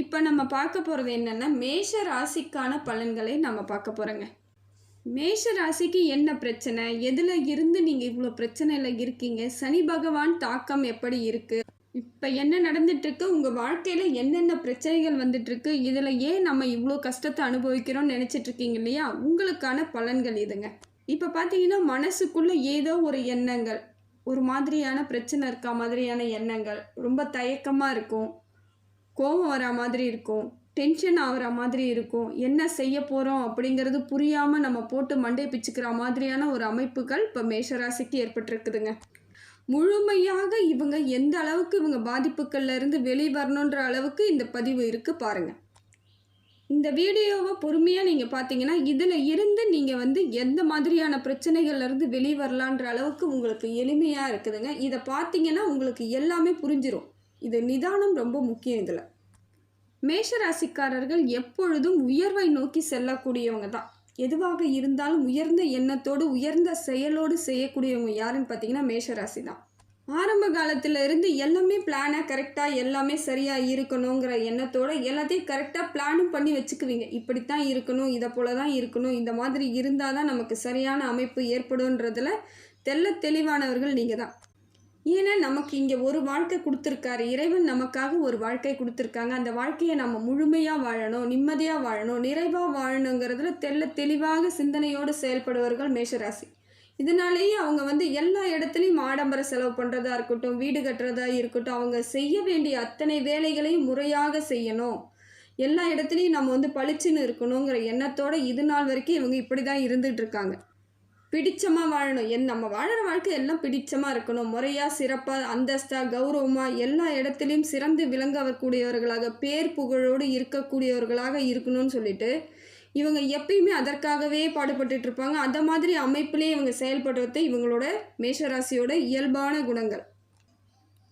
இப்போ நம்ம பார்க்க போகிறது என்னென்னா மேஷ ராசிக்கான பலன்களை நம்ம பார்க்க போகிறோங்க மேஷ ராசிக்கு என்ன பிரச்சனை? எதில் இருந்து நீங்கள் இவ்வளோ பிரச்சனையில் இருக்கீங்க? சனி பகவான் தாக்கம் எப்படி இருக்குது இப்போ என்ன நடந்துட்டுருக்கு? உங்கள் வாழ்க்கையில் என்னென்ன பிரச்சனைகள் வந்துட்டுருக்கு? இதில் ஏன் நம்ம இவ்வளோ கஷ்டத்தை அனுபவிக்கிறோம்னு நினச்சிட்ருக்கீங்க இல்லையா? உங்களுக்கான பலன்கள் இதுங்க. இப்போ பார்த்தீங்கன்னா மனசுக்குள்ளே ஏதோ ஒரு எண்ணங்கள். ஒரு மாதிரியான பிரச்சனை இருக்கா? மாதிரியான எண்ணங்கள். ரொம்ப தயக்கமாக இருக்கும். கோபம் வர மாதிரி இருக்கும். டென்ஷன் ஆகிற மாதிரி இருக்கும். என்ன செய்ய போகிறோம் அப்படிங்கிறது புரியாமல் நம்ம போட்டு மண்டை பிச்சுக்கிற மாதிரியான ஒரு அமைப்புகள் இப்போ மேஷராசிக்கு ஏற்பட்டிருக்குதுங்க. முழுமையாக இவங்க எந்த அளவுக்கு இவங்க பாதிப்புகள்லேருந்து வெளிவரணுன்ற அளவுக்கு இந்த பதிவு இருக்குது பாருங்கள் இந்த வீடியோவை பொறுமையாக நீங்கள் பார்த்தீங்கன்னா இதில் இருந்து நீங்கள் வந்து எந்த மாதிரியான பிரச்சனைகள்லேருந்து வெளிவரலான்ற வெளியே வரலான்ற அளவுக்கு உங்களுக்கு எளிமையாக இருக்குதுங்க. இதை பார்த்தீங்கன்னா உங்களுக்கு எல்லாமே புரிஞ்சிடும் இது நிதானம் ரொம்ப முக்கியம் இதில். மேஷராசிக்காரர்கள் எப்பொழுதும் உயர்வை நோக்கி செல்லக்கூடியவங்க தான். எதுவாக இருந்தாலும் உயர்ந்த எண்ணத்தோடு உயர்ந்த செயலோடு செய்யக்கூடியவங்க யாருன்னு பார்த்தீங்கன்னா மேஷராசி தான். ஆரம்ப காலத்தில் இருந்து எல்லாமே பிளானாக கரெக்டாக எல்லாமே சரியாக இருக்கணுங்கிற எண்ணத்தோடு எல்லாத்தையும் கரெக்டாக பிளானும் பண்ணி வச்சுக்குவீங்க. இப்படித்தான் இருக்கணும் இதை போல தான் இருக்கணும் இந்த மாதிரி இருந்தால் தான் நமக்கு சரியான அமைப்பு ஏற்படும்ன்றதில் தெல்ல தெளிவானவர்கள் நீங்கள் தான். ஏன்னா நமக்கு இங்கே ஒரு வாழ்க்கை கொடுத்துருக்காரு. இறைவன் நமக்காக ஒரு வாழ்க்கை கொடுத்துருக்காங்க. அந்த வாழ்க்கையை நம்ம முழுமையாக வாழணும் நிம்மதியாக வாழணும் நிறைவாக வாழணுங்கிறதுல தெள்ள தெளிவாக சிந்தனையோடு செயல்படுவர்கள் மேஷராசி. இதனாலேயே அவங்க வந்து எல்லா இடத்துலையும் ஆடம்பர செலவு பண்ணுறதா இருக்கட்டும் வீடு கட்டுறதா இருக்கட்டும் அவங்க செய்ய வேண்டிய அத்தனை வேலைகளையும் முறையாக செய்யணும். எல்லா இடத்துலையும் நம்ம வந்து பளிச்சுன்னு இருக்கணுங்கிற எண்ணத்தோடு இது நாள் வரைக்கும் இவங்க இப்படி தான் இருந்துகிட்ருக்காங்க பிடிச்சமாக வாழணும். என் நம்ம வாழற வாழ்க்கை எல்லாம் பிடிச்சமாக இருக்கணும். முறையாக சிறப்பாக அந்தஸ்தாக கௌரவமாக எல்லா இடத்துலையும் சிறந்து விளங்கக்கூடியவர்களாக பேர் புகழோடு இருக்கக்கூடியவர்களாக இருக்கணும்னு சொல்லிட்டு இவங்க எப்பயுமே அதற்காகவே பாடுபட்டு இருப்பாங்க அந்த மாதிரி அமைப்பிலே இவங்க செயல்படுறது இவங்களோட மேஷராசியோட இயல்பான குணங்கள்.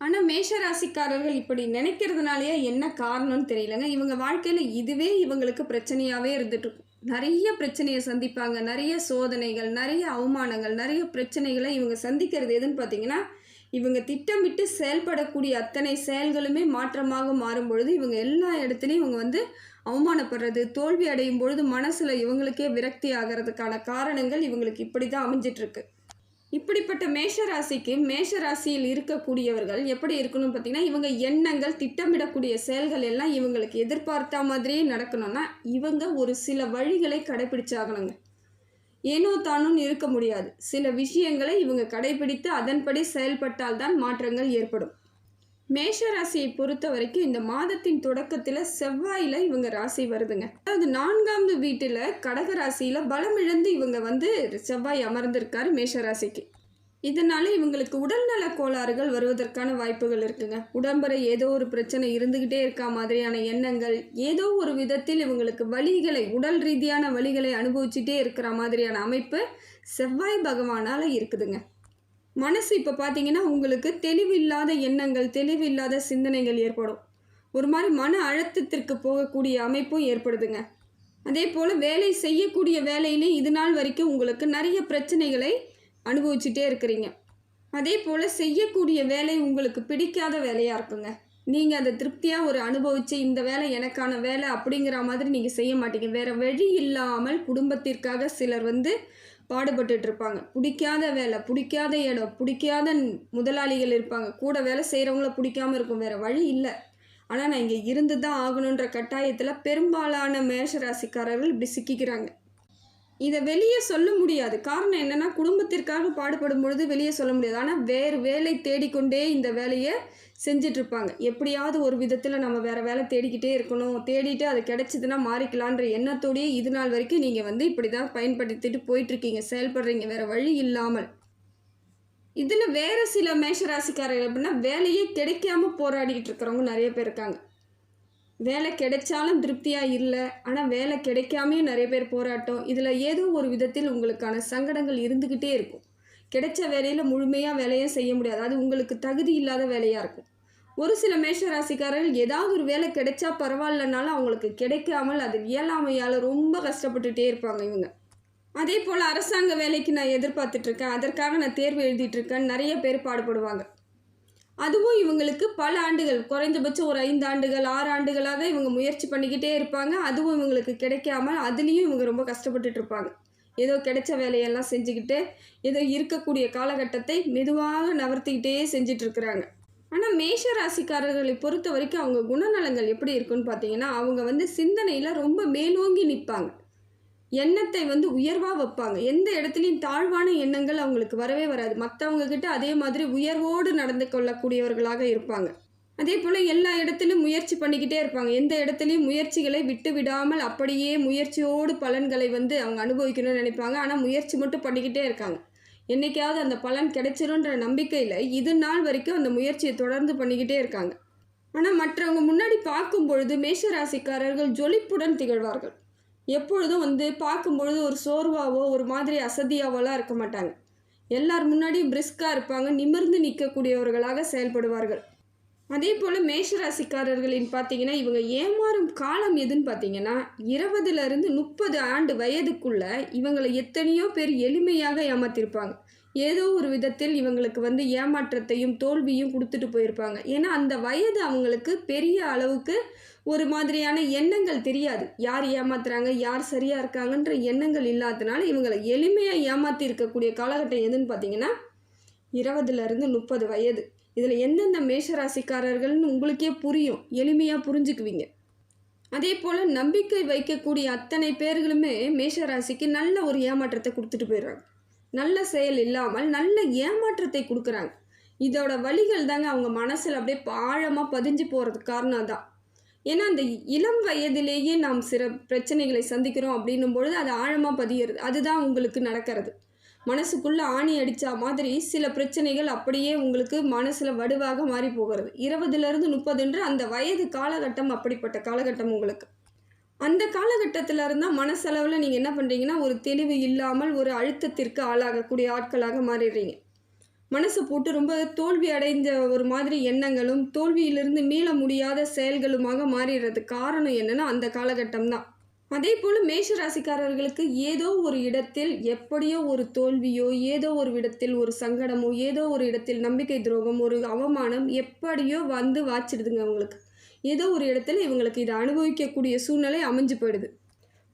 ஆனால் மேஷராசிக்காரர்கள் இப்படி நினைக்கிறதுனாலேயே என்ன காரணம்னு தெரியலங்க. இவங்க வாழ்க்கையில் இதுவே இவங்களுக்கு பிரச்சனையாகவே இருந்துட்டு இருக்கும் நிறைய பிரச்சனையை சந்திப்பாங்க நிறைய சோதனைகள் நிறைய அவமானங்கள் நிறைய பிரச்சனைகளை இவங்க சந்திக்கிறது எதுன்னு பார்த்தீங்கன்னா இவங்க திட்டமிட்டு செயல்படக்கூடிய அத்தனை செயல்களுமே மாற்றமாக மாறும் பொழுது இவங்க எல்லா இடத்துலையும் இவங்க வந்து அவமானப்படுறது தோல்வி அடையும் பொழுது மனசில் இவங்களுக்கே விரக்தி ஆகிறதுக்கான காரணங்கள் இவங்களுக்கு இப்படி தான் அமைஞ்சிட்ருக்கு இப்படிப்பட்ட மேஷராசிக்கு மேஷராசியில் இருக்கக்கூடியவர்கள் எப்படி இருக்கணும்னு பார்த்தீங்கன்னா இவங்க எண்ணங்கள் திட்டமிடக்கூடிய செயல்கள் எல்லாம் இவங்களுக்கு எதிர்பார்த்த மாதிரியே நடக்கணும்னா இவங்க ஒரு சில வழிகளை கடைபிடிச்சாகணுங்க. ஏனோ தானும் இருக்க முடியாது. சில விஷயங்களை இவங்க கடைபிடித்து அதன்படி செயல்பட்டால்தான் மாற்றங்கள் ஏற்படும். மேஷ ராசியை பொறுத்த வரைக்கும் இந்த மாதத்தின் தொடக்கத்தில் செவ்வாயில் இவங்க ராசி வருதுங்க. அதாவது நான்காவது வீட்டில் கடக ராசியில் பலம் இழந்து இவங்க வந்து செவ்வாய் அமர்ந்திருக்காரு மேஷ ராசிக்கு இதனால இவங்களுக்கு உடல்நல கோளாறுகள் வருவதற்கான வாய்ப்புகள் இருக்குங்க. உடம்புற ஏதோ ஒரு பிரச்சனை இருந்துக்கிட்டே இருக்கா மாதிரியான எண்ணங்கள் ஏதோ ஒரு விதத்தில் இவங்களுக்கு வலிகளை உடல் ரீதியான வழிகளை அனுபவிச்சுட்டே இருக்கிற மாதிரியான அமைப்பு செவ்வாய் பகவானால் இருக்குதுங்க. மனசு இப்போ பார்த்தீங்கன்னா உங்களுக்கு தெளிவில்லாத எண்ணங்கள் தெளிவில்லாத சிந்தனைகள் ஏற்படும். ஒரு மாதிரி மன அழுத்தத்திற்கு போகக்கூடிய அமைப்பும் ஏற்படுதுங்க. அதே போல் வேலை செய்யக்கூடிய வேலையிலே இது நாள் வரைக்கும் உங்களுக்கு நிறைய பிரச்சனைகளை அனுபவிச்சுட்டே இருக்கிறீங்க. அதே போல் செய்யக்கூடிய வேலை உங்களுக்கு பிடிக்காத வேலையாக இருக்குங்க. நீங்கள் அதை திருப்தியாக ஒரு அனுபவித்து இந்த வேலை எனக்கான வேலை அப்படிங்கிற மாதிரி நீங்கள் செய்ய மாட்டீங்க. வேறு வழி இல்லாமல் குடும்பத்திற்காக சிலர் வந்து பாடுபட்டுட்டு இருப்பாங்க பிடிக்காத வேலை பிடிக்காத இடம் பிடிக்காத முதலாளிகள் இருப்பாங்க. கூட வேலை செய்கிறவங்கள பிடிக்காம இருக்கும் வேறு வழி இல்லை. ஆனால் நான் இங்கே இருந்து தான் ஆகணுன்ற கட்டாயத்தில் பெரும்பாலான மேஷராசிக்காரர்கள் இப்படி சிக்கிக்கிறாங்க. இதை வெளியே சொல்ல முடியாது. காரணம் என்னென்னா குடும்பத்திற்காக பாடுபடும் பொழுது வெளியே சொல்ல முடியாது. ஆனால் வேறு வேலை தேடிக்கொண்டே இந்த வேலையை செஞ்சிட்ருப்பாங்க. எப்படியாவது ஒரு விதத்தில் நம்ம வேறு வேலை தேடிக்கிட்டே இருக்கணும். தேடிட்டு அது கிடச்சிதுன்னா மாறிக்கலான்ற எண்ணத்தோடயே இது நாள் வரைக்கும் நீங்கள் வந்து இப்படி தான் பயன்படுத்திட்டு போயிட்டுருக்கீங்க செயல்படுறீங்க. வேறு வழி இல்லாமல். இதில் வேறு சில மேஷராசிக்காரர்கள் எப்படின்னா வேலையே கிடைக்காம போராடிக்கிட்டு இருக்கிறவங்க நிறைய பேர் இருக்காங்க. வேலை கிடைச்சாலும் திருப்தியாக இல்லை. ஆனால் வேலை கிடைக்காமையும் நிறைய பேர் போராட்டம். இதில் ஏதோ ஒரு விதத்தில் உங்களுக்கான சங்கடங்கள் இருந்துக்கிட்டே இருக்கும். கிடைச்ச வேலையில் முழுமையாக வேலையை செய்ய முடியாது. அது உங்களுக்கு தகுதி இல்லாத வேலையாக இருக்கும். ஒரு சில மேஷராசிக்காரர்கள் ஏதாவது ஒரு வேலை கிடைச்சா பரவாயில்லனாலும் அவங்களுக்கு கிடைக்காமல் அது இயலாமையால் ரொம்ப கஷ்டப்பட்டுகிட்டே இருப்பாங்க இவங்க. அதே போல் அரசாங்க வேலைக்கு நான் எதிர்பார்த்துட்ருக்கேன் அதற்காக நான் தேர்வு எழுதிட்டுருக்கேன் நிறைய பேர் பாடுபடுவாங்க. அதுவும் இவங்களுக்கு பல ஆண்டுகள் குறைந்தபட்சம் ஒரு ஐந்து ஆண்டுகள் ஆறு ஆண்டுகளாக இவங்க முயற்சி பண்ணிக்கிட்டே இருப்பாங்க. அதுவும் இவங்களுக்கு கிடைக்காம அதுலேயும் இவங்க ரொம்ப கஷ்டப்பட்டுட்டு இருப்பாங்க. ஏதோ கிடைச்ச வேலையெல்லாம் செஞ்சுக்கிட்டு ஏதோ இருக்கக்கூடிய காலகட்டத்தை மெதுவாக நவர்த்திக்கிட்டே செஞ்சுட்டு இருக்கிறாங்க. ஆனால் மேஷ ராசிக்காரர்களை பொறுத்த வரைக்கும் அவங்க குணநலங்கள் எப்படி இருக்குன்னு பார்த்தீங்கன்னா அவங்க வந்து சிந்தனையில் ரொம்ப மேலோங்கி நிற்பாங்க எண்ணத்தை வந்து உயர்வாக வைப்பாங்க. எந்த இடத்துலையும் தாழ்வான எண்ணங்கள் அவங்களுக்கு வரவே வராது. மற்றவங்க கிட்ட அதே மாதிரி உயர்வோடு நடந்து கொள்ளக்கூடியவர்களாக இருப்பாங்க. அதே போல் எல்லா இடத்துலையும் முயற்சி பண்ணிக்கிட்டே இருப்பாங்க. எந்த இடத்துலையும் முயற்சிகளை விட்டு விடாமல் அப்படியே முயற்சியோடு பலன்களை வந்து அவங்க அனுபவிக்கணும்னு நினைப்பாங்க. ஆனால் முயற்சி மட்டும் பண்ணிக்கிட்டே இருக்காங்க. என்றைக்காவது அந்த பலன் கிடைச்சிருன்ற நம்பிக்கையில் இது நாள் வரைக்கும் அந்த முயற்சியை தொடர்ந்து பண்ணிக்கிட்டே இருக்காங்க. ஆனால் மற்றவங்க முன்னாடி பார்க்கும் பொழுது மேஷ ராசிக்காரர்கள் ஜொலிப்புடன் திகழ்வார்கள். எப்பொழுதும் வந்து பார்க்கும் பொழுது ஒரு சோர்வாவோ ஒரு மாதிரி அசதியாவோலாம் இருக்க மாட்டாங்க. எல்லார் முன்னாடியும் பிரிஸ்காக இருப்பாங்க நிமிர்ந்து நிற்கக்கூடியவர்களாக செயல்படுவார்கள். அதே போல் மேஷராசிக்காரர்களின் பார்த்தீங்கன்னா இவங்க ஏமாறும் காலம் எதுன்னு பார்த்தீங்கன்னா இருபதுலேருந்து முப்பது ஆண்டு வயதுக்குள்ள இவங்களை எத்தனையோ பேர் எளிமையாக ஏமாத்திருப்பாங்க. ஏதோ ஒரு விதத்தில் இவங்களுக்கு வந்து ஏமாற்றத்தையும் தோல்வியும் கொடுத்துட்டு போயிருப்பாங்க. ஏன்னா அந்த வயது அவங்களுக்கு பெரிய அளவுக்கு ஒரு மாதிரியான எண்ணங்கள் தெரியாது. யார் ஏமாத்துறாங்க யார் சரியாக இருக்காங்கன்ற எண்ணங்கள் இல்லாதனால இவங்களை எளிமையாக ஏமாற்றி இருக்கக்கூடிய காலகட்டம் எதுன்னு பார்த்தீங்கன்னா இருபதுலேருந்து முப்பது வயது. இதில் எந்தெந்த மேஷராசிக்காரர்கள்னு உங்களுக்கே புரியும். எளிமையாக புரிஞ்சுக்குவீங்க. அதே போல் நம்பிக்கை வைக்கக்கூடிய அத்தனை பேர்களுமே மேஷராசிக்கு நல்ல ஒரு ஏமாற்றத்தை கொடுத்துட்டு போயிடுறாங்க. நல்ல செயல் இல்லாமல் நல்ல ஏமாற்றத்தை கொடுக்குறாங்க. இதோட வழிகள் தாங்க அவங்க மனசில் அப்படியே ஆழமாக பதிஞ்சு போகிறதுக்கு காரணம் தான் ஏன்னா அந்த இளம் வயதிலேயே நாம் சில பிரச்சனைகளை சந்திக்கிறோம் அப்படின்னும் பொழுது அது ஆழமாக பதியிறது. அதுதான் உங்களுக்கு நடக்கிறது. மனசுக்குள்ளே ஆணி அடித்தா மாதிரி சில பிரச்சனைகள் அப்படியே உங்களுக்கு மனசில் வடுவாக மாறி போகிறது. இருபதுலேருந்து முப்பதுன்ற அந்த வயது காலகட்டம் அப்படிப்பட்ட காலகட்டம் உங்களுக்கு. அந்த காலகட்டத்தில் இருந்தால் மனசளவில் நீங்கள் என்ன பண்ணுறீங்கன்னா ஒரு தெளிவு இல்லாமல் ஒரு அழுத்தத்திற்கு ஆளாகக்கூடிய ஆட்களாக மாறிடுறீங்க. மனசை போட்டு ரொம்ப தோல்வி அடைந்த ஒரு மாதிரி எண்ணங்களும் தோல்வியிலிருந்து மீள முடியாத செயல்களுமாக மாறிடுறதுக்கு காரணம் என்னென்னா அந்த காலகட்டம் தான் அதே போல் மேஷ ராசிக்காரர்களுக்கு ஏதோ ஒரு இடத்தில் எப்படியோ ஒரு தோல்வியோ ஏதோ ஒரு இடத்தில் ஒரு சங்கடமோ ஏதோ ஒரு இடத்தில் நம்பிக்கை துரோகம் ஒரு அவமானம் எப்படியோ வந்து வாச்சிடுதுங்க அவங்களுக்கு. ஏதோ ஒரு இடத்துல இவங்களுக்கு இதை அனுபவிக்கக்கூடிய சூழ்நிலை அமைஞ்சு போயிடுது.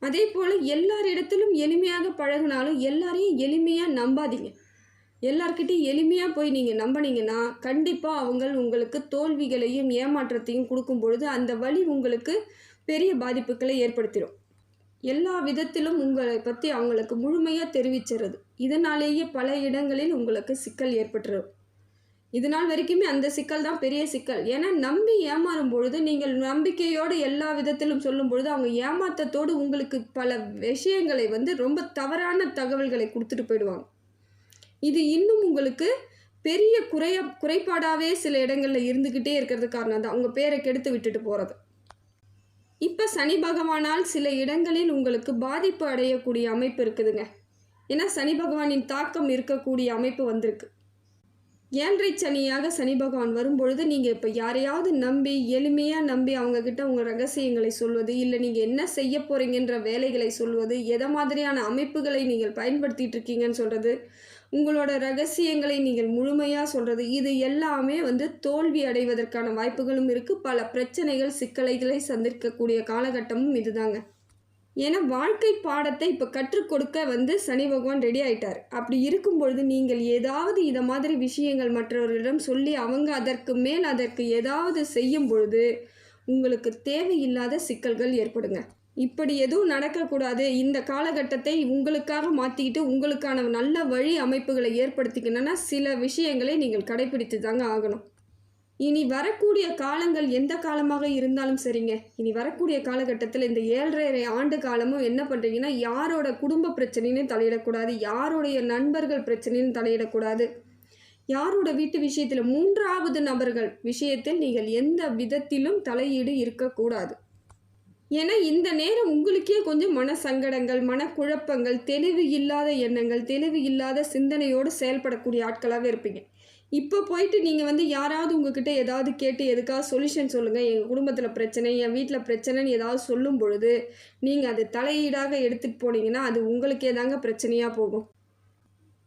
அதே போல் எல்லார் இடத்திலும் எளிமையாக பழகினாலும் எல்லாரையும் எளிமையாக நம்பாதீங்க. எல்லார்கிட்டையும் எளிமையாக போய் நீங்கள் நம்பினீங்கன்னா கண்டிப்பாக அவங்க உங்களுக்கு தோல்விகளையும் ஏமாற்றத்தையும் கொடுக்கும் பொழுது அந்த வழி உங்களுக்கு பெரிய பாதிப்புகளை ஏற்படுத்திடும் எல்லா விதத்திலும் உங்களை பற்றி அவங்களுக்கு முழுமையாக தெரிவிச்சிருது இதனாலேயே பல இடங்களில் உங்களுக்கு சிக்கல் ஏற்பட்டுரும். இது நாள் வரைக்குமே அந்த சிக்கல் தான் பெரிய சிக்கல். ஏன்னா நம்பி ஏமாறும் பொழுது நீங்கள் நம்பிக்கையோடு எல்லா விதத்திலும் சொல்லும் பொழுது அவங்க ஏமாற்றத்தோடு உங்களுக்கு பல விஷயங்களை வந்து ரொம்ப தவறான தகவல்களை கொடுத்துட்டு போயிடுவாங்க. இது இன்னும் உங்களுக்கு பெரிய குறைய குறைபாடாகவே சில இடங்களில் இருந்துக்கிட்டே இருக்கிறது காரணம் தான். உங்கள் பேரை கெடுத்து விட்டுட்டு போகிறது இப்போ சனி பகவானால் சில இடங்களில் உங்களுக்கு பாதிப்பு அடையக்கூடிய அமைப்பு இருக்குதுங்க. ஏன்னா சனி பகவானின் தாக்கம் இருக்கக்கூடிய அமைப்பு வந்திருக்கு. ஏழரை சனியாக சனி பகவான் வரும்பொழுது நீங்கள் இப்போ யாரையாவது நம்பி எளிமையாக நம்பி அவங்கக்கிட்ட உங்கள் ரகசியங்களை சொல்வது இல்லை நீங்கள் என்ன செய்ய போகிறீங்கன்ற வேலைகளை சொல்வது எதை மாதிரியான அமைப்புகளை நீங்கள் பயன்படுத்திகிட்டு இருக்கீங்கன்னு சொல்கிறது உங்களோட ரகசியங்களை நீங்கள் முழுமையாக சொல்கிறது இது எல்லாமே வந்து தோல்வி அடைவதற்கான வாய்ப்புகளும் இருக்குது பல பிரச்சனைகள் சிக்கலைகளை சந்திக்கக்கூடிய காலகட்டமும் இதுதாங்க. ஏன்னா வாழ்க்கை பாடத்தை இப்போ கற்றுக் கொடுக்க வந்து சனி பகவான் ரெடி ஆயிட்டார். அப்படி இருக்கும் பொழுது நீங்கள் ஏதாவது இதை மாதிரி விஷயங்கள் மற்றவர்களிடம் சொல்லி அவங்க அதற்கு மேல் அதற்கு ஏதாவது செய்யும் பொழுது உங்களுக்கு தேவையில்லாத சிக்கல்கள் ஏற்படுங்க. இப்படி எதுவும் நடக்கக்கூடாது. இந்த காலகட்டத்தை உங்களுக்காக மாற்றிக்கிட்டு உங்களுக்கான நல்ல வழி அமைப்புகளை ஏற்படுத்திக்கணும்னா சில விஷயங்களை நீங்கள் கடைபிடித்து தாங்க ஆகணும். இனி வரக்கூடிய காலங்கள் எந்த காலமாக இருந்தாலும் சரிங்க. இனி வரக்கூடிய காலகட்டத்தில் இந்த ஏழரை ஆண்டு காலமும் என்ன பண்ணுறீங்கன்னா யாரோட குடும்ப பிரச்சனையும் தலையிடக்கூடாது. யாருடைய நண்பர்கள் பிரச்சனையும் தலையிடக்கூடாது. யாரோட வீட்டு விஷயத்தில் மூன்றாவது நபர்கள் விஷயத்தில் நீங்கள் எந்த விதத்திலும் தலையீடு இருக்கக்கூடாது. ஏன்னா இந்த நேரம் உங்களுக்கே கொஞ்சம் மன சங்கடங்கள் மனக்குழப்பங்கள் தெளிவு இல்லாத எண்ணங்கள் தெளிவு இல்லாத சிந்தனையோடு செயல்படக்கூடிய ஆட்களாகவே இருப்பீங்க. இப்போ போயிட்டு நீங்கள் வந்து யாராவது உங்ககிட்ட ஏதாவது கேட்டு எதுக்காக சொல்யூஷன் சொல்லுங்கள் எங்கள் குடும்பத்தில் பிரச்சனை என் வீட்டில் பிரச்சனைன்னு ஏதாவது சொல்லும் பொழுது நீங்கள் அது தலையீடாக எடுத்துகிட்டு போனீங்கன்னா அது உங்களுக்கே தாங்க பிரச்சனையாக போகும்.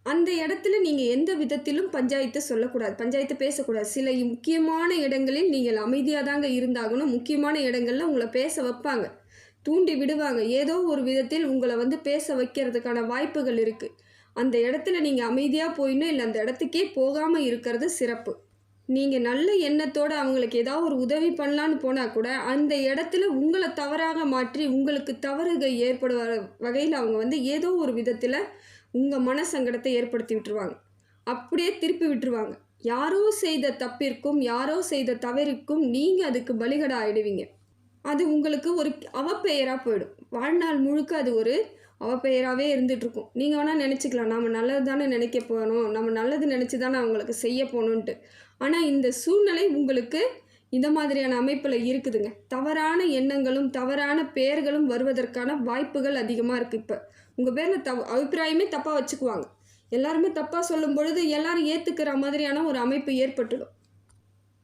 அந்த இடத்துல நீங்கள் எந்த விதத்திலும் பஞ்சாயத்து சொல்லக்கூடாது பஞ்சாயத்து பேசக்கூடாது. சில முக்கியமான இடங்களில் நீங்கள் அமைதியாக தாங்க இருந்தாகணும். முக்கியமான இடங்களில் உங்களை பேச வைப்பாங்க. தூண்டி விடுவாங்க. ஏதோ ஒரு விதத்தில் உங்களை வந்து பேச வைக்கிறதுக்கான வாய்ப்புகள் இருக்குது அந்த இடத்துல நீங்கள் அமைதியாக போயிடணும். இல்லை அந்த இடத்துக்கே போகாமல் இருக்கிறது சிறப்பு. நீங்கள் நல்ல எண்ணத்தோடு அவங்களுக்கு ஏதாவது ஒரு உதவி பண்ணலான்னு போனால் கூட அந்த இடத்துல உங்களை தவறாக மாற்றி உங்களுக்கு தவறுகள் ஏற்படுவ வகையில் அவங்க வந்து ஏதோ ஒரு விதத்தில் உங்கள் மனசங்கடத்தை ஏற்படுத்தி விட்டுருவாங்க. அப்படியே திருப்பி விட்டுருவாங்க. யாரோ செய்த தப்பிற்கும் யாரோ செய்த தவறுக்கும் நீங்கள் அதுக்கு பலிகட ஆகிடுவீங்க அது உங்களுக்கு ஒரு அவப்பெயராக போயிடும். வாழ்நாள் முழுக்க அது ஒரு அவப்பெயராகவே இருந்துகிட்ருக்கும் நீங்கள் வேணால் நினச்சிக்கலாம். நம்ம நல்லது தானே நினைக்க போகணும் நம்ம நல்லது நினச்சி தானே அவங்களுக்கு செய்ய போகணுன்ட்டு ஆனால் இந்த சூழ்நிலை உங்களுக்கு இந்த மாதிரியான அமைப்பில் இருக்குதுங்க. தவறான எண்ணங்களும் தவறான பெயர்களும் வருவதற்கான வாய்ப்புகள் அதிகமாக இருக்குது இப்போ. உங்கள் பேரில் தவ அபிப்பிராயமே தப்பாக வச்சுக்குவாங்க. எல்லாருமே தப்பாக சொல்லும் பொழுது எல்லாரும் ஏற்றுக்கிற மாதிரியான ஒரு அமைப்பு ஏற்பட்டுடும்.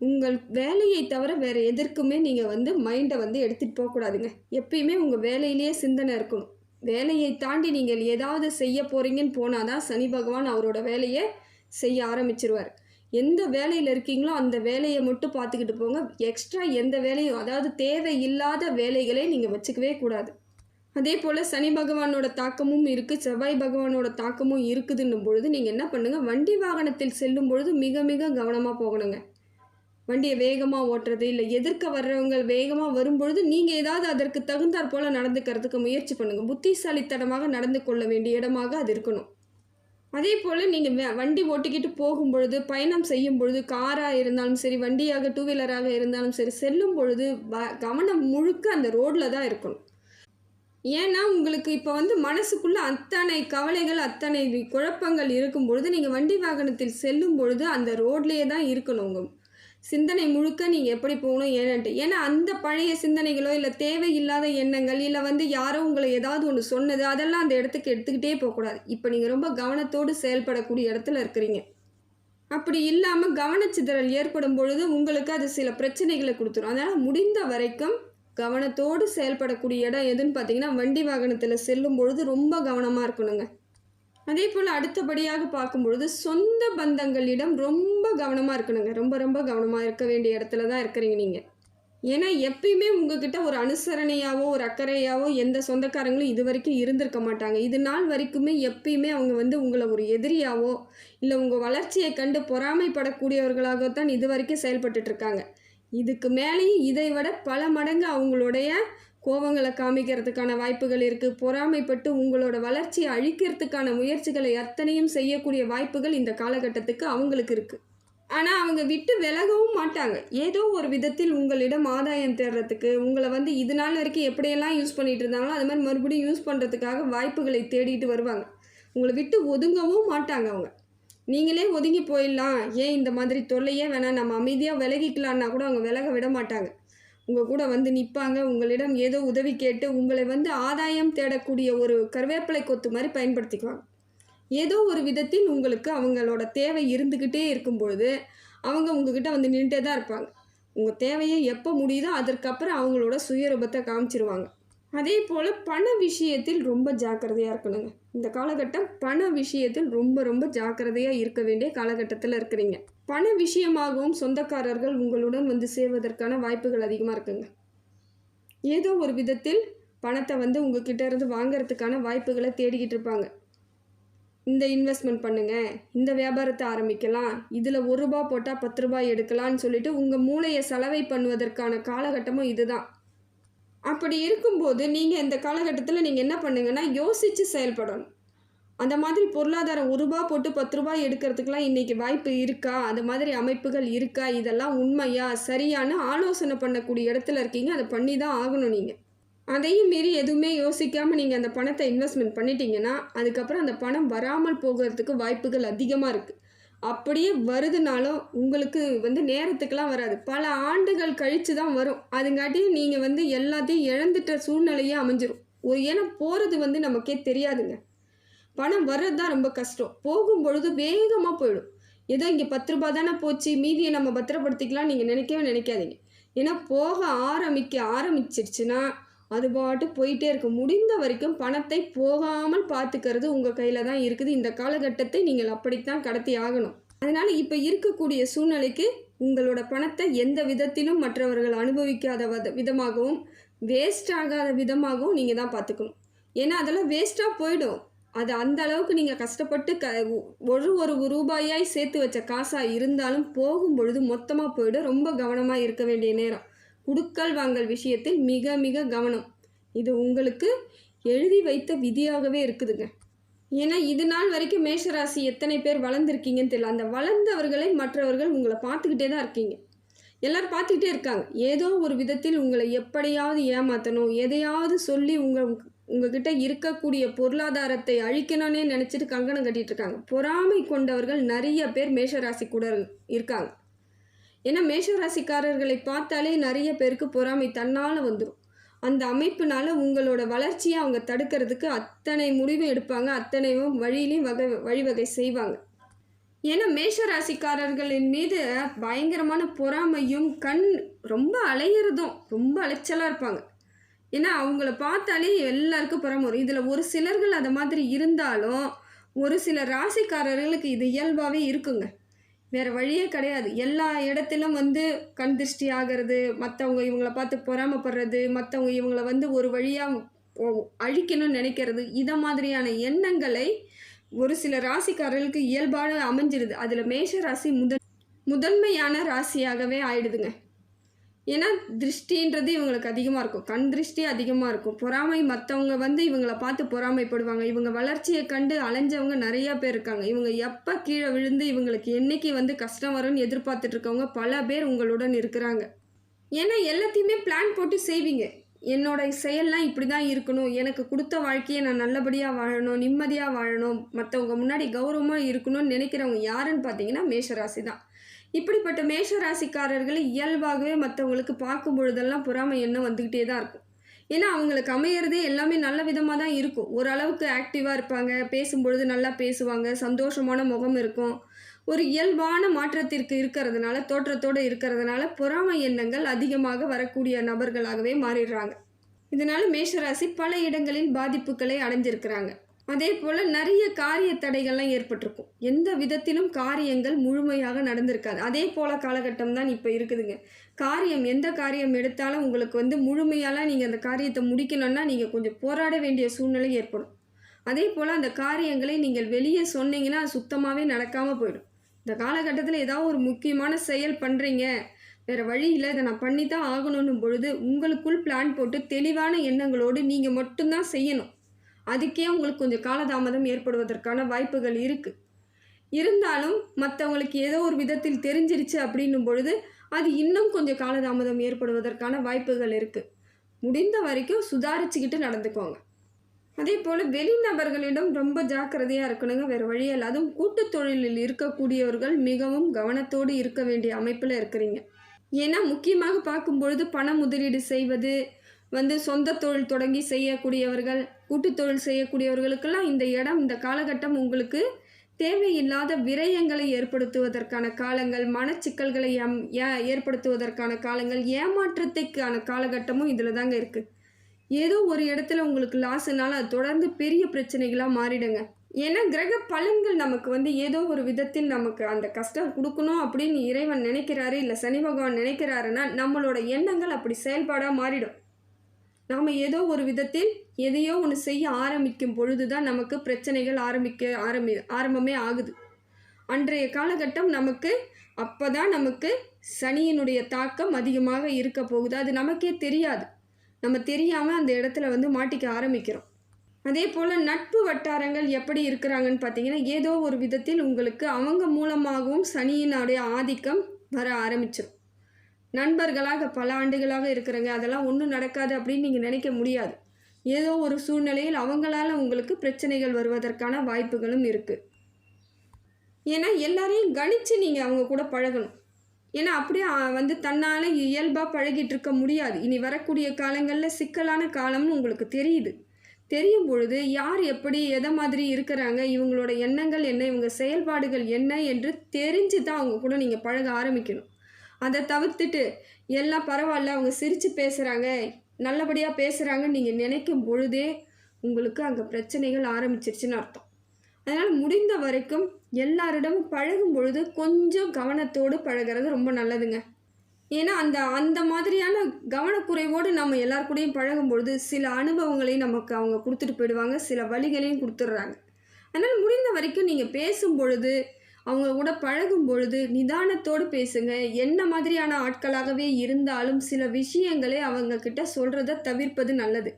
உங்கள் வேலையை தவிர வேறு எதற்குமே நீங்கள் வந்து மைண்டை வந்து எடுத்துகிட்டு போகக்கூடாதுங்க எப்பயுமே உங்கள் வேலையிலேயே சிந்தனை இருக்கணும். வேலையை தாண்டி நீங்கள் ஏதாவது செய்ய போகிறீங்கன்னு போனால் தான் சனி பகவான் அவரோட வேலையை செய்ய ஆரம்பிச்சிருவார். எந்த வேலையில் இருக்கீங்களோ அந்த வேலையை மட்டும் பார்த்துக்கிட்டு போங்க. எக்ஸ்ட்ரா எந்த வேலையும் அதாவது தேவையில்லாத வேலைகளை நீங்கள் வச்சுக்கவே கூடாது. அதே போல் சனி பகவானோட தாக்கமும் இருக்குது செவ்வாய் பகவானோட தாக்கமும் இருக்குதுன்னும் பொழுது நீங்கள் என்ன பண்ணுங்கள் வண்டி வாகனத்தில் செல்லும் பொழுது மிக மிக கவனமாக போகணுங்க. வண்டியை வேகமாக ஓட்டுறது இல்லை எதிர்க்க வர்றவங்க வேகமாக வரும்பொழுது நீங்கள் ஏதாவது அதற்கு தகுந்தாற் போல் நடந்துக்கிறதுக்கு முயற்சி பண்ணுங்கள் புத்திசாலித்தனமாக நடந்து கொள்ள வேண்டிய இடமாக அது இருக்கணும். அதே போல் நீங்கள் வண்டி ஓட்டிக்கிட்டு போகும்பொழுது பயணம் செய்யும் பொழுது காராக இருந்தாலும் சரி வண்டியாக டூ வீலராக இருந்தாலும் சரி செல்லும் பொழுது வ கவனம் முழுக்க அந்த ரோட்டில் தான் இருக்கணும். ஏன்னா உங்களுக்கு இப்போ வந்து மனசுக்குள்ளே அத்தனை கவலைகள் அத்தனை குழப்பங்கள் இருக்கும் பொழுது நீங்கள் வண்டி வாகனத்தில் செல்லும் பொழுது அந்த ரோட்லேயே தான் இருக்கணும் உங்கள் சிந்தனை முழுக்க நீங்கள் எப்படி போகணும் ஏன்ட்டு ஏன்னா அந்த பழைய சிந்தனைகளோ இல்லை தேவையில்லாத எண்ணங்கள் இல்லை வந்து யாரோ உங்களை ஏதாவது ஒன்று சொன்னது அதெல்லாம் அந்த இடத்துக்கு எடுத்துக்கிட்டே போகக்கூடாது. இப்போ நீங்கள் ரொம்ப கவனத்தோடு செயல்படக்கூடிய இடத்துல இருக்கிறீங்க. அப்படி இல்லாமல் கவனச்சிதறல் ஏற்படும் பொழுது உங்களுக்கு அது சில பிரச்சனைகளை கொடுத்துரும். அதனால் முடிந்த வரைக்கும் கவனத்தோடு செயல்படக்கூடிய இடம் எதுன்னு பார்த்தீங்கன்னா வண்டி வாகனத்தில் செல்லும் பொழுது ரொம்ப கவனமாக இருக்கணுங்க. அதே போல் அடுத்தபடியாக பார்க்கும்பொழுது சொந்த பந்தங்களிடம் ரொம்ப கவனமாக இருக்கணுங்க. ரொம்ப ரொம்ப கவனமாக இருக்க வேண்டிய இடத்துல தான் இருக்கிறீங்க நீங்கள் ஏன்னா எப்பயுமே உங்ககிட்ட ஒரு அனுசரணையாவோ ஒரு அக்கறையாவோ எந்த சொந்தக்காரங்களும் இது வரைக்கும் இருந்திருக்க மாட்டாங்க. இது நாள் வரைக்குமே எப்பயுமே அவங்க வந்து உங்களை ஒரு எதிரியாவோ இல்லை உங்கள் வளர்ச்சியை கண்டு பொறாமைப்படக்கூடியவர்களாகத்தான் இது வரைக்கும் செயல்பட்டுட்டு இருக்காங்க. இதுக்கு மேலேயும் இதை விட பல மடங்கு அவங்களுடைய கோபங்களை காமிக்கிறதுக்கான வாய்ப்புகள் இருக்குது பொறாமைப்பட்டு உங்களோட வளர்ச்சியை அழிக்கிறதுக்கான முயற்சிகளை அத்தனையும் செய்யக்கூடிய வாய்ப்புகள் இந்த காலகட்டத்துக்கு அவங்களுக்கு இருக்குது ஆனால் அவங்க விட்டு விலகவும் மாட்டாங்க. ஏதோ ஒரு விதத்தில் உங்களிடம் ஆதாயம் தேடுறதுக்கு உங்களை வந்து இது நாள் வரைக்கும் எப்படியெல்லாம் யூஸ் பண்ணிகிட்டு இருந்தாங்களோ அது மாதிரி மறுபடியும் யூஸ் பண்ணுறதுக்காக வாய்ப்புகளை தேடிட்டு வருவாங்க. உங்களை விட்டு ஒதுங்கவும் மாட்டாங்க அவங்க. நீங்களே ஒதுங்கி போயிடலாம். ஏன் இந்த மாதிரி தொல்லையே வேணாம். நம்ம அமைதியாக விலகிக்கலான்னா கூட அவங்க விலக விட மாட்டாங்க. உங்கள் கூட வந்து நிற்பாங்க உங்களிடம் ஏதோ உதவி கேட்டு உங்களை வந்து ஆதாயம் தேடக்கூடிய ஒரு கருவேப்பிலை கொத்து மாதிரி பயன்படுத்திக்குவாங்க ஏதோ ஒரு விதத்தில் உங்களுக்கு அவங்களோட தேவை இருந்துக்கிட்டே இருக்கும் பொழுது அவங்க உங்ககிட்ட வந்து நின்றுட்டே தான் இருப்பாங்க. உங்கள் தேவையை எப்போ முடியுதோ அதற்கப்புறம் அவங்களோட சுயரூபத்தை காமிச்சிருவாங்க. அதே போல் பண விஷயத்தில் ரொம்ப ஜாக்கிரதையாக இருக்கணுங்க. இந்த காலகட்டம் பண விஷயத்தில் ரொம்ப ரொம்ப ஜாக்கிரதையாக இருக்க வேண்டிய காலகட்டத்தில் இருக்கிறீங்க. பண விஷயமாகவும் சொந்தக்காரர்கள் உங்களுடன் வந்து சேர்வதற்கான வாய்ப்புகள் அதிகமாக இருக்குங்க. ஏதோ ஒரு விதத்தில் பணத்தை வந்து உங்ககிட்ட இருந்து வாங்கிறதுக்கான வாய்ப்புகளை தேடிக்கிட்டு இருப்பாங்க. இந்த இன்வெஸ்ட்மெண்ட் பண்ணுங்கள் இந்த வியாபாரத்தை ஆரம்பிக்கலாம் இதில் ஒரு ரூபா போட்டால் பத்து ரூபாய் எடுக்கலாம்னு சொல்லிட்டு உங்கள் மூளையை செலவை பண்ணுவதற்கான காலகட்டமும் இதுதான். அப்படி இருக்கும்போது நீங்கள் இந்த காலகட்டத்தில் நீங்கள் என்ன பண்ணுங்கன்னா யோசித்து செயல்படணும். அந்த மாதிரி பொருளாதாரம் ஒரு ரூபா போட்டு பத்து ரூபாய் எடுக்கிறதுக்கெலாம் இன்றைக்கி வாய்ப்பு இருக்கா? அந்த மாதிரி அமைப்புகள் இருக்கா? இதெல்லாம் உண்மையா? சரியான ஆலோசனை பண்ணக்கூடிய இடத்துல இருக்கீங்க. அதை பண்ணி தான் ஆகணும் நீங்கள் அதையும் மீறி எதுவுமே யோசிக்காமல் நீங்கள் அந்த பணத்தை இன்வெஸ்ட்மெண்ட் பண்ணிட்டீங்கன்னா அதுக்கப்புறம் அந்த பணம் வராமல் போகிறதுக்கு வாய்ப்புகள் அதிகமாக இருக்குது அப்படியே வருதுனாலும் உங்களுக்கு வந்து நேரத்துக்கெலாம் வராது. பல ஆண்டுகள் கழித்து தான் வரும். அதுங்காட்டியும் நீங்கள் வந்து எல்லாத்தையும் இழந்துட்ட சூழ்நிலையே அமைஞ்சிரும். ஒரு ஏன்னா போகிறது வந்து நமக்கே தெரியாதுங்க. பணம் வர்றது தான் ரொம்ப கஷ்டம். போகும் பொழுது வேகமாக போயிடும். ஏதோ இங்கே பத்து ரூபா தானே போச்சு மீதியை நம்ம பத்திரப்படுத்திக்கலாம் நீங்கள் நினைக்கவே நினைக்காதீங்க. ஏன்னா போக ஆரம்பிக்க ஆரம்பிச்சிருச்சுன்னா அது பாட்டு போயிட்டே இருக்கும் முடிந்த வரைக்கும் பணத்தை போகாமல் பார்த்துக்கிறது உங்கள் கையில் தான் இருக்குது. இந்த காலகட்டத்தை நீங்கள் அப்படித்தான் கடத்தி ஆகணும். அதனால் இப்போ இருக்கக்கூடிய சூழ்நிலைக்கு உங்களோட பணத்தை எந்த விதத்திலும் மற்றவர்கள் அனுபவிக்காத வத விதமாகவும் வேஸ்ட் ஆகாத விதமாகவும் நீங்கள் தான் பார்த்துக்கணும். ஏன்னா அதெல்லாம் வேஸ்ட்டாக போயிடும். அது அந்த அளவுக்கு நீங்கள் கஷ்டப்பட்டு க ஒரு ஒரு ரூபாயாய் சேர்த்து வச்ச காசாக இருந்தாலும் போகும் பொழுது மொத்தமாக போயிடும். ரொம்ப கவனமாக இருக்க வேண்டிய நேரம். குடுக்கல் வாங்கல் விஷயத்தில் மிக மிக கவனம். இது உங்களுக்கு எழுதி வைத்த விதியாகவே இருக்குதுங்க. ஏன்னா இது நாள் வரைக்கும் மேஷராசி எத்தனை பேர் வளர்ந்துருக்கீங்கன்னு தெரியல. அந்த வளர்ந்தவர்களை மற்றவர்கள் உங்களை பார்த்துக்கிட்டே தான் இருக்கீங்க. எல்லோரும் பார்த்துக்கிட்டே இருக்காங்க. ஏதோ ஒரு விதத்தில் உங்களை எப்படியாவது ஏமாற்றணும் எதையாவது சொல்லி உங்கள் உங்ககிட்ட இருக்கக்கூடிய பொருளாதாரத்தை அழிக்கணும்னே நினச்சிட்டு கங்கணம் கட்டிகிட்டு இருக்காங்க. பொறாமை கொண்டவர்கள் நிறைய பேர் மேஷராசி கூட இருக்காங்க. ஏன்னா மேஷராசிக்காரர்களை பார்த்தாலே நிறைய பேருக்கு பொறாமை தன்னால் வந்துடும் அந்த அமைப்புனால் உங்களோட வளர்ச்சியை அவங்க தடுக்கிறதுக்கு அத்தனை முடிவும் எடுப்பாங்க. அத்தனையும் வழியிலையும் வகை வழிவகை செய்வாங்க. ஏன்னா மேஷராசிக்காரர்களின் மீது பயங்கரமான பொறாமையும் கண் ரொம்ப அலையிறதும் ரொம்ப அலைச்சலாக இருப்பாங்க. ஏன்னா அவங்கள பார்த்தாலே எல்லாருக்கும் பொறாமை வரும். இதில் ஒரு சிலர்கள் அதை மாதிரி இருந்தாலும் ஒரு சில ராசிக்காரர்களுக்கு இது இயல்பாகவே இருக்குங்க. வேறு வழியே கிடையாது. எல்லா இடத்திலும் வந்து கண் திருஷ்டி ஆகிறது மற்றவங்க இவங்கள பார்த்து பொறாமப்படுறது மற்றவங்க இவங்கள வந்து ஒரு வழியாக அழிக்கணும்னு நினைக்கிறது இதை மாதிரியான எண்ணங்களை ஒரு சில ராசிக்காரர்களுக்கு இயல்பான அமைஞ்சிருது. அதில் மேஷ ராசி முதன் முதன்மையான ராசியாகவே ஆயிடுதுங்க. ஏன்னா திருஷ்டின்றது இவங்களுக்கு அதிகமாக இருக்கும். கண் திருஷ்டி அதிகமாக இருக்கும். பொறாமை மற்றவங்க வந்து இவங்களை பார்த்து பொறாமைப்படுவாங்க. இவங்க வளர்ச்சியை கண்டு அலைஞ்சவங்க நிறையா பேர் இருக்காங்க. இவங்க எப்போ கீழே விழுந்து இவங்களுக்கு என்னைக்கு வந்து கஷ்டம் வரும்னு எதிர்பார்த்துட்டு இருக்கவங்க பல பேர் உங்களுடன் இருக்கிறாங்க. ஏன்னா எல்லாத்தையுமே பிளான் போட்டு செய்வீங்க. என்னோட செயல்லாம் இப்படி தான் இருக்கணும். எனக்கு கொடுத்த வாழ்க்கையை நான் நல்லபடியாக வாழணும் நிம்மதியாக வாழணும். மற்றவங்க முன்னாடி கௌரவமாக இருக்கணும்னு நினைக்கிறவங்க யாருன்னு பார்த்தீங்கன்னா மேஷராசி தான் இப்படிப்பட்ட மேஷ ராசிக்காரர்களை இயல்பாகவே மற்றவங்களுக்கு பார்க்கும் பொழுதெல்லாம் பொறாமை எண்ணம் வந்துக்கிட்டே தான் இருக்கும். ஏன்னா அவங்களுக்கு அமையிறதே எல்லாமே நல்ல விதமாக தான் இருக்கும். ஓரளவுக்கு ஆக்டிவாக இருப்பாங்க பேசும்பொழுது நல்லா பேசுவாங்க சந்தோஷமான முகம் இருக்கும். ஒரு இயல்பான மாற்றத்திற்கு இருக்கிறதுனால தோற்றத்தோடு இருக்கிறதுனால பொறாமை எண்ணங்கள் அதிகமாக வரக்கூடிய நபர்களாகவே மாறிடுறாங்க. இதனால் மேஷராசி பல இடங்களில் பாதிப்புகளை அடைஞ்சிருக்கிறாங்க. அதே போல் நிறைய காரிய தடைகள்லாம் ஏற்பட்டிருக்கும். எந்த விதத்திலும் காரியங்கள் முழுமையாக நடந்திருக்காது. அதே போல் காலகட்டம் தான் இப்போ இருக்குதுங்க. காரியம் எந்த காரியம் எடுத்தாலும் உங்களுக்கு வந்து முழுமையாலாம் நீங்கள் அந்த காரியத்தை முடிக்கணும்னா நீங்கள் கொஞ்சம் போராட வேண்டிய சூழ்நிலை ஏற்படும். அதே போல் அந்த காரியங்களை நீங்கள் வெளியே சொன்னீங்கன்னா சுத்தமாகவே நடக்காமல் போயிடும். இந்த காலகட்டத்தில் ஏதாவது ஒரு முக்கியமான செயல் பண்ணுறீங்க வேறு வழி இல்லை. இதை நான் பண்ணி தான் ஆகணும்னும் பொழுது உங்களுக்குள் பிளான் போட்டு தெளிவான எண்ணங்களோடு நீங்கள் மட்டும்தான் செய்யணும். அதுக்கே உங்களுக்கு கொஞ்சம் காலதாமதம் ஏற்படுவதற்கான வாய்ப்புகள் இருக்குது இருந்தாலும் மற்றவங்களுக்கு ஏதோ ஒரு விதத்தில் தெரிஞ்சிருச்சு அப்படின்னும் பொழுது அது இன்னும் கொஞ்சம் காலதாமதம் ஏற்படுவதற்கான வாய்ப்புகள் இருக்குது முடிந்த வரைக்கும் சுதாரிச்சுக்கிட்டு நடந்துக்கோங்க. அதே போல் வெளிநபர்களிடம் ரொம்ப ஜாக்கிரதையாக இருக்கணுங்க. வேறு வழியில் அதுவும் கூட்டு தொழிலில் இருக்கக்கூடியவர்கள் மிகவும் கவனத்தோடு இருக்க வேண்டிய அமைப்பில் இருக்கிறீங்க. ஏன்னா முக்கியமாக பார்க்கும் பொழுது பண முதலீடு செய்வது வந்து சொந்த தொழில் தொடங்கி செய்யக்கூடியவர்கள் கூட்டு தொழில் செய்யக்கூடியவர்களுக்கெல்லாம் இந்த இடம் இந்த காலகட்டம் உங்களுக்கு தேவையில்லாத விரயங்களை ஏற்படுத்துவதற்கான காலங்கள் மனச்சிக்கல்களை ஏற்படுத்துவதற்கான காலங்கள் ஏமாற்றத்துக்கான காலகட்டமும் இதில் தாங்க இருக்குது ஏதோ ஒரு இடத்துல உங்களுக்கு லாஸ்னால அது தொடர்ந்து பெரிய பிரச்சனைகளாக மாறிடுங்க. ஏன்னா கிரக பலன்கள் நமக்கு வந்து ஏதோ ஒரு விதத்தில் நமக்கு அந்த கஷ்டம் கொடுக்கணும் அப்படின்னு இறைவன் நினைக்கிறாரு இல்லை சனி பகவான் நினைக்கிறாருன்னா நம்மளோட எண்ணங்கள் அப்படி செயல்பாடாக மாறிடும். நாம் ஏதோ ஒரு விதத்தில் எதையோ ஒன்று செய்ய ஆரம்பிக்கும் பொழுது தான் நமக்கு பிரச்சனைகள் ஆரம்பிக்க ஆரம்பி ஆரம்பமே ஆகுது. அன்றைய காலகட்டம் நமக்கு அப்போ தான் நமக்கு சனியினுடைய தாக்கம் அதிகமாக இருக்க போகுது. அது நமக்கே தெரியாது. நம்ம தெரியாமல் அந்த இடத்துல வந்து மாட்டிக்க ஆரம்பிக்கிறோம். அதே போல் நட்பு வட்டாரங்கள் எப்படி இருக்கிறாங்கன்னு பார்த்தீங்கன்னா ஏதோ ஒரு விதத்தில் உங்களுக்கு அவங்க மூலமாகவும் சனியினுடைய ஆதிக்கம் வர ஆரம்பிச்சிடும் நண்பர்களாக பல ஆண்டுகளாக இருக்கிறாங்க. அதெல்லாம் ஒன்றும் நடக்காது அப்படின்னு நீங்கள் நினைக்க முடியாது. ஏதோ ஒரு சூழ்நிலையில் அவங்களால உங்களுக்கு பிரச்சனைகள் வருவதற்கான வாய்ப்புகளும் இருக்குது ஏன்னா எல்லாரையும் கணித்து நீங்கள் அவங்க கூட பழகணும். ஏன்னா அப்படியே வந்து தன்னால் இயல்பாக பழகிட்டு இருக்க முடியாது. இனி வரக்கூடிய காலங்களில் சிக்கலான காலம்னு உங்களுக்கு தெரியுது. தெரியும் பொழுது யார் எப்படி எதை மாதிரி இருக்கிறாங்க இவங்களோட எண்ணங்கள் என்ன இவங்க செயல்பாடுகள் என்ன என்று தெரிஞ்சு தான் அவங்க கூட நீங்கள் பழக ஆரம்பிக்கணும். அதை தவிர்த்துட்டு எல்லாம் பரவாயில்ல அவங்க சிரித்து பேசுகிறாங்க நல்லபடியாக பேசுகிறாங்கன்னு நீங்கள் நினைக்கும் பொழுதே உங்களுக்கு அங்கே பிரச்சனைகள் ஆரம்பிச்சிருச்சுன்னு அர்த்தம். அதனால் முடிந்த வரைக்கும் எல்லாரிடமும் பழகும் பொழுது கொஞ்சம் கவனத்தோடு பழகிறது ரொம்ப நல்லதுங்க. ஏன்னா அந்த அந்த மாதிரியான கவனக்குறைவோடு நம்ம எல்லார் கூடயும் பழகும் பொழுது சில அனுபவங்களையும் நமக்கு அவங்க கொடுத்துட்டு போயிடுவாங்க சில வழிகளையும் கொடுத்துட்றாங்க. அதனால் முடிந்த வரைக்கும் நீங்கள் பேசும் பொழுது அவங்க கூட பழகும் பொழுது நிதானத்தோடு பேசுங்க. என்ன மாதிரியான ஆட்களாகவே இருந்தாலும் சில விஷயங்களை அவங்க கிட்ட சொல்கிறத தவிர்ப்பது நல்லது.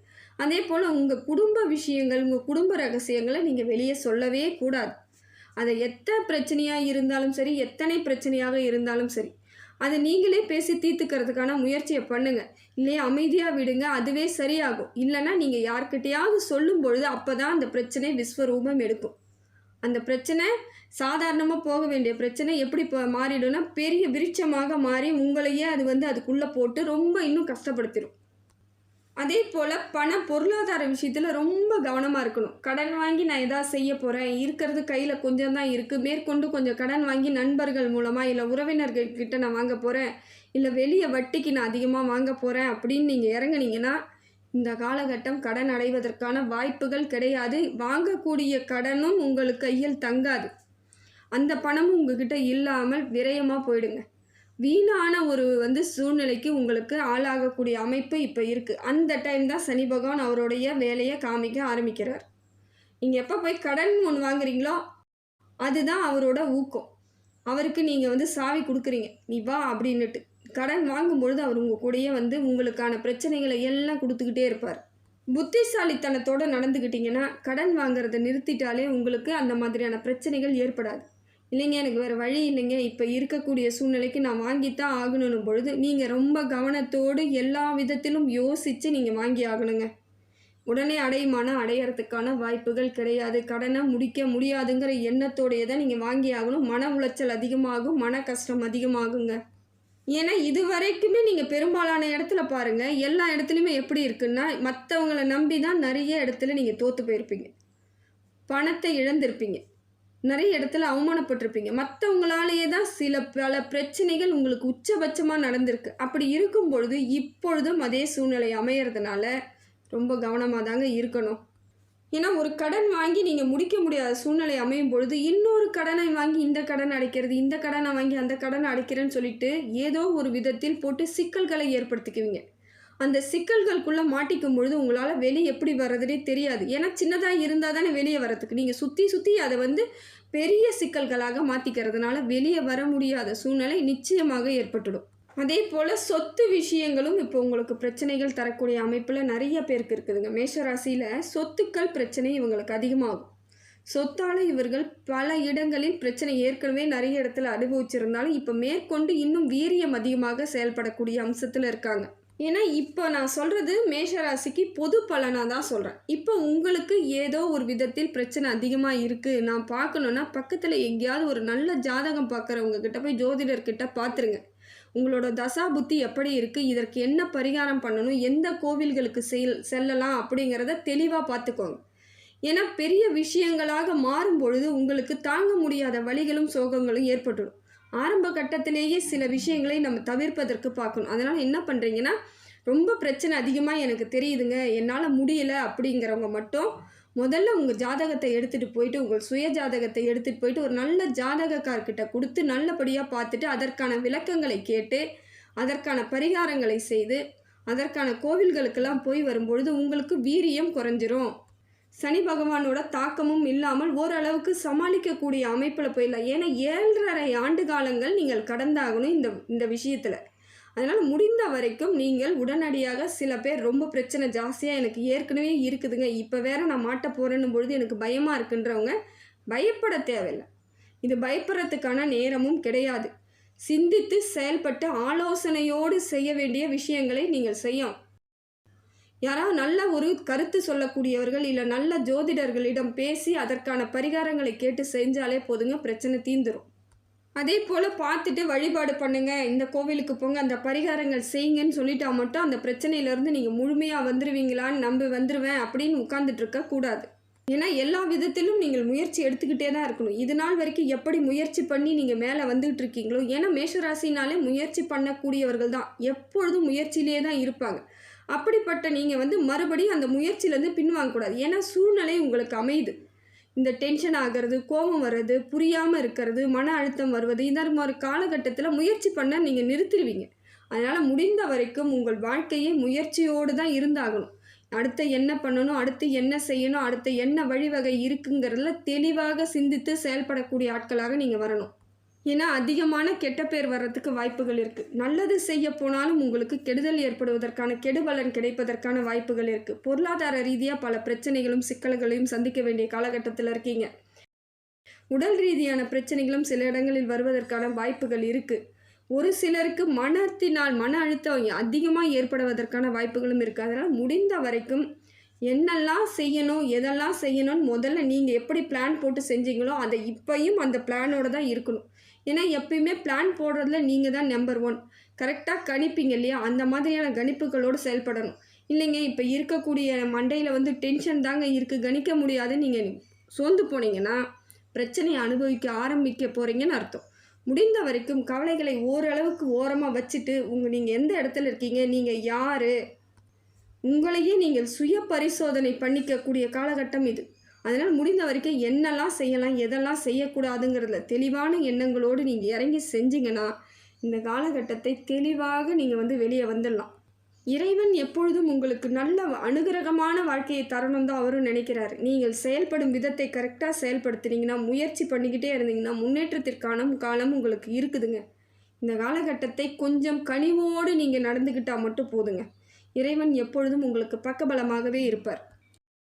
அதே போல் உங்கள் குடும்ப விஷயங்கள் உங்கள் குடும்ப ரகசியங்களை நீங்கள் வெளியே சொல்லவே கூடாது. அதை எத்தனை பிரச்சனையாக இருந்தாலும் சரி எத்தனை பிரச்சனையாக இருந்தாலும் சரி அதை நீங்களே பேசி தீர்த்துக்கிறதுக்கான முயற்சியை பண்ணுங்கள் இல்லையா அமைதியாக விடுங்க அதுவே சரியாகும். இல்லைன்னா நீங்கள் யார்கிட்டையாவது சொல்லும் பொழுது அப்போ தான் அந்த பிரச்சனை விஸ்வரூபம் எடுக்கும். அந்த பிரச்சனை சாதாரணமாக போக வேண்டிய பிரச்சனை எப்படி இப்போ மாறிடும்னா பெரிய விருட்சமாக மாறி உங்களையே அது வந்து அதுக்குள்ளே போட்டு ரொம்ப இன்னும் கஷ்டப்படுத்திடும் அதே போல் பண பொருளாதார விஷயத்தில் ரொம்ப கவனமாக இருக்கணும். கடன் வாங்கி நான் எதாவது செய்ய போகிறேன் இருக்கிறது கையில் கொஞ்சம் தான் இருக்குது மேற்கொண்டு கொஞ்சம் கடன் வாங்கி நண்பர்கள் மூலமாக இல்லை உறவினர்கள்கிட்ட நான் வாங்க போகிறேன் இல்லை வெளியே வட்டிக்கு நான் அதிகமாக வாங்க போகிறேன் அப்படின்னு நீங்கள் இறங்குனீங்கன்னா இந்த காலகட்டம் கடன் அடைவதற்கான வாய்ப்புகள் கிடையாது. வாங்கக்கூடிய கடனும் உங்களுக்கு கையில் தங்காது. அந்த பணமும் உங்ககிட்ட இல்லாமல் விரயமாக போயிடுங்க. வீணான ஒரு வந்து சூழ்நிலைக்கு உங்களுக்கு ஆளாகக்கூடிய அமைப்பு இப்போ இருக்குது அந்த டைம் தான் சனி பகவான் அவருடைய வேலையை காமிக்க ஆரம்பிக்கிறார். நீங்கள் எப்போ போய் கடன் ஒன்று வாங்குறீங்களோ அதுதான் அவரோட ஊக்கம். அவருக்கு நீங்கள் வந்து சாவி கொடுக்குறீங்க. நீ வா அப்படின்னுட்டு. கடன் வாங்கும்பொழுது அவர் உங்கள் கூடயே வந்து உங்களுக்கான பிரச்சனைகளை எல்லாம் கொடுத்துக்கிட்டே இருப்பார். புத்திசாலித்தனத்தோடு நடந்துக்கிட்டிங்கன்னா கடன் வாங்குறதை நிறுத்திட்டாலே உங்களுக்கு அந்த மாதிரியான பிரச்சனைகள் ஏற்படாது. இல்லைங்க எனக்கு வேறு வழி இல்லைங்க. இப்போ இருக்கக்கூடிய சூழ்நிலைக்கு நான் வாங்கித்தான் ஆகணும் பொழுது நீங்கள் ரொம்ப கவனத்தோடு எல்லா விதத்திலும் யோசித்து நீங்கள் வாங்கி ஆகணுங்க. உடனே அடையுமானா அடையறதுக்கான வாய்ப்புகள் கிடையாது. கடனை முடிக்க முடியாதுங்கிற எண்ணத்தோடையே தான் நீங்கள் வாங்கி ஆகணும். மன உளைச்சல் அதிகமாகும் மன கஷ்டம் அதிகமாகுங்க. ஏன்னா இது வரைக்குமே நீங்கள் பெரும்பாலான இடத்துல பாருங்கள் எல்லா இடத்துலையுமே எப்படி இருக்குன்னா மற்றவங்களை நம்பி தான் நிறைய இடத்துல நீங்கள் தோற்று போயிருப்பீங்க. பணத்தை இழந்திருப்பீங்க. நிறைய இடத்துல அவமானப்பட்டிருப்பீங்க. மற்றவங்களாலேயே தான் சில பல பிரச்சனைகள் உங்களுக்கு உச்சபட்சமாக நடந்திருக்கு. அப்படி இருக்கும் பொழுது இப்பொழுதும் அதே சூழ்நிலை அமையறதுனால ரொம்ப கவனமாக தாங்க இருக்கணும். ஏன்னா ஒரு கடன் வாங்கி நீங்கள் முடிக்க முடியாத சூழ்நிலை அமையும் பொழுது இன்னொரு கடனை வாங்கி இந்த கடன் அடைக்கிறது இந்த கடனை வாங்கி அந்த கடனை அடைக்கிறேன்னு சொல்லிட்டு ஏதோ ஒரு விதத்தில் போட்டு சிக்கல்களை ஏற்படுத்திக்குவீங்க. அந்த சிக்கல்களுக்குள்ளே மாட்டிக்கும் பொழுது உங்களால் வெளியே எப்படி வர்றதுனே தெரியாது. ஏன்னா சின்னதாக இருந்தால் தானே வெளியே வரத்துக்கு நீங்கள் சுற்றி சுற்றி அதை வந்து பெரிய சிக்கல்களாக மாற்றிக்கிறதுனால வெளியே வர முடியாத சூழ்நிலை நிச்சயமாக ஏற்பட்டுடும். அதே போல் சொத்து விஷயங்களும் இப்போ உங்களுக்கு பிரச்சனைகள் தரக்கூடிய அமைப்பில் நிறைய பேருக்கு இருக்குதுங்க. மேஷராசியில் சொத்துக்கள் பிரச்சனை இவங்களுக்கு அதிகமாகும். சொத்தால் இவர்கள் பல இடங்களில் பிரச்சனை ஏற்கனவே நிறைய இடத்துல அனுபவிச்சிருந்தாலும் இப்போ மேற்கொண்டு இன்னும் வீரியம் அதிகமாக செயல்படக்கூடிய அம்சத்தில் இருக்காங்க. ஏன்னா இப்போ நான் சொல்கிறது மேஷராசிக்கு பொது பலனாக தான் சொல்கிறேன் இப்போ உங்களுக்கு ஏதோ ஒரு விதத்தில் பிரச்சனை அதிகமாக இருக்குது நான் பார்க்கணுன்னா பக்கத்தில் எங்கேயாவது ஒரு நல்ல ஜாதகம் பார்க்குறவங்க கிட்ட போய் ஜோதிடர்கிட்ட பார்த்துருங்க உங்களோட தசா புத்தி எப்படி இருக்குது இதற்கு என்ன பரிகாரம் பண்ணணும்? எந்த கோவில்களுக்கு செல் செல்லலாம்? அப்படிங்கிறத தெளிவாக பார்த்துக்கோங்க ஏன்னா பெரிய விஷயங்களாக மாறும் பொழுது உங்களுக்கு தாங்க முடியாத வழிகளும் சோகங்களும் ஏற்பட்டுடும். ஆரம்ப கட்டத்திலேயே சில விஷயங்களை நம்ம தவிர்ப்பதற்கு பார்க்கணும். அதனால் என்ன பண்ணுறீங்கன்னா ரொம்ப பிரச்சனை அதிகமாக எனக்கு தெரியுதுங்க. என்னால் முடியலை அப்படிங்கிறவங்க மட்டும் முதல்ல உங்கள் ஜாதகத்தை எடுத்துகிட்டு போயிட்டு உங்கள் சுய ஜாதகத்தை எடுத்துகிட்டு போயிட்டு ஒரு நல்ல ஜாதகக்கார்கிட்ட கொடுத்து நல்லபடியாக பார்த்துட்டு அதற்கான விளக்கங்களை கேட்டு அதற்கான பரிகாரங்களை செய்து அதற்கான கோவில்களுக்கெல்லாம் போய் வரும்பொழுது உங்களுக்கு வீரியம் குறைஞ்சிரும். சனி பகவானோட தாக்கமும் இல்லாமல் ஓரளவுக்கு சமாளிக்கக்கூடிய அமைப்பில் போயிடலாம். ஏன்னா ஏழரை ஆண்டு காலங்கள் நீங்கள் கடந்தாகணும் இந்த இந்த விஷயத்தில். அதனால் முடிந்த வரைக்கும் நீங்கள் உடனடியாக சில பேர் ரொம்ப பிரச்சனை ஜாஸ்தியாக எனக்கு ஏற்கனவே இருக்குதுங்க. இப்போ வேற நான் மாட்ட போகிறேன்னும் பொழுது எனக்கு பயமாக இருக்குன்றவங்க பயப்பட தேவையில்லை. இது பயப்படுறதுக்கான நேரமும் கிடையாது. சிந்தித்து செயல்பட்டு ஆலோசனையோடு செய்ய வேண்டிய விஷயங்களை நீங்கள் செய்யும் யாராவது நல்ல ஒரு கருத்து சொல்லக்கூடியவர்கள் இல்லை நல்ல ஜோதிடர்களிடம் பேசி அதற்கான பரிகாரங்களை கேட்டு செஞ்சாலே போதுங்க பிரச்சனை தீந்துடும் அதே போல் பார்த்துட்டு வழிபாடு பண்ணுங்கள் இந்த கோவிலுக்கு போங்க அந்த பரிகாரங்கள் செய்யுங்கன்னு சொல்லிட்டா மட்டும் அந்த பிரச்சனையிலேருந்து நீங்கள் முழுமையாக வந்துடுவீங்களான்னு நம்பி வந்துடுவேன் அப்படின்னு உட்காந்துட்டு இருக்க கூடாது. ஏன்னா எல்லா விதத்திலும் நீங்கள் முயற்சி எடுத்துக்கிட்டே தான் இருக்கணும். இது நாள் வரைக்கும் எப்படி முயற்சி பண்ணி நீங்கள் மேலே வந்துகிட்டு இருக்கீங்களோ ஏன்னா மேஷராசினாலே முயற்சி பண்ணக்கூடியவர்கள் தான். எப்பொழுதும் முயற்சியிலே தான் இருப்பாங்க. அப்படிப்பட்ட நீங்கள் வந்து மறுபடியும் அந்த முயற்சியிலேருந்து பின்வாங்கக்கூடாது. ஏன்னா சூழ்நிலை உங்களுக்கு அமையுது. இந்த டென்ஷன் ஆகிறது கோபம் வர்றது புரியாமல் இருக்கிறது மன அழுத்தம் வருவது இந்த மாதிரி காலகட்டத்தில் முயற்சி பண்ண நீங்கள் நிறுத்திடுவீங்க. அதனால் முடிந்த வரைக்கும் உங்கள் வாழ்க்கையே முயற்சியோடு தான் இருந்தாகணும். அடுத்து என்ன பண்ணணும் அடுத்து என்ன செய்யணும் அடுத்து என்ன வழிவகை இருக்குங்கிறதுல தெளிவாக சிந்தித்து செயல்படக்கூடிய ஆட்களாக நீங்கள் வரணும். ஏன்னா அதிகமான கெட்ட பேர் வர்றதுக்கு வாய்ப்புகள் இருக்குது நல்லது செய்ய போனாலும் உங்களுக்கு கெடுதல் ஏற்படுவதற்கான கெடுபலன் கிடைப்பதற்கான வாய்ப்புகள் இருக்குது பொருளாதார ரீதியாக பல பிரச்சனைகளும் சிக்கல்களையும் சந்திக்க வேண்டிய காலகட்டத்தில் இருக்கீங்க. உடல் ரீதியான பிரச்சனைகளும் சில இடங்களில் வருவதற்கான வாய்ப்புகள் இருக்குது ஒரு சிலருக்கு மனத்தினால் மன அழுத்தம் அதிகமாக ஏற்படுவதற்கான வாய்ப்புகளும் இருக்குது அதனால் முடிந்த வரைக்கும் என்னெல்லாம் செய்யணும் எதெல்லாம் செய்யணும்னு முதல்ல நீங்கள் எப்படி பிளான் போட்டு செஞ்சீங்களோ அதை இப்பையும் அந்த பிளானோடு தான் இருக்கணும். ஏன்னா எப்பயுமே பிளான் போடுறதுல நீங்கள் தான் நம்பர் ஒன் கரெக்டாக கணிப்பீங்க இல்லையா? அந்த மாதிரியான கணிப்புகளோடு செயல்படணும். இல்லைங்க இப்போ இருக்கக்கூடிய மண்டையில் வந்து டென்ஷன் தாங்க இருக்குது கணிக்க முடியாது. நீங்கள் சோர்ந்து போனீங்கன்னா பிரச்சனையை அனுபவிக்க ஆரம்பிக்க போகிறீங்கன்னு அர்த்தம். முடிந்த வரைக்கும் கவலைகளை ஓரளவுக்கு ஓரமாக வச்சுட்டு உங்கள் நீங்கள் எந்த இடத்துல இருக்கீங்க? நீங்கள் யார்? உங்களையே நீங்கள் சுய பரிசோதனை பண்ணிக்கக்கூடிய காலகட்டம் இது. அதனால் முடிந்த வரைக்கும் என்னெல்லாம் செய்யலாம் எதெல்லாம் செய்யக்கூடாதுங்கிறதுல தெளிவான எண்ணங்களோடு நீங்கள் இறங்கி செஞ்சீங்கன்னா இந்த காலகட்டத்தை தெளிவாக நீங்கள் வந்து வெளியே வந்துடலாம். இறைவன் எப்பொழுதும் உங்களுக்கு நல்ல அனுகிரகமான வாழ்க்கையை தரணும் தான் அவரும் நினைக்கிறாரு. நீங்கள் செயல்படும் விதத்தை கரெக்டாக செயல்படுத்துனீங்கன்னா முயற்சி பண்ணிக்கிட்டே இருந்தீங்கன்னா முன்னேற்றத்திற்கான காலம் உங்களுக்கு இருக்குதுங்க. இந்த காலகட்டத்தை கொஞ்சம் கனிவோடு நீங்கள் நடந்துக்கிட்டால் மட்டும் போதுங்க. இறைவன் எப்பொழுதும் உங்களுக்கு பக்கபலமாகவே இருப்பார்.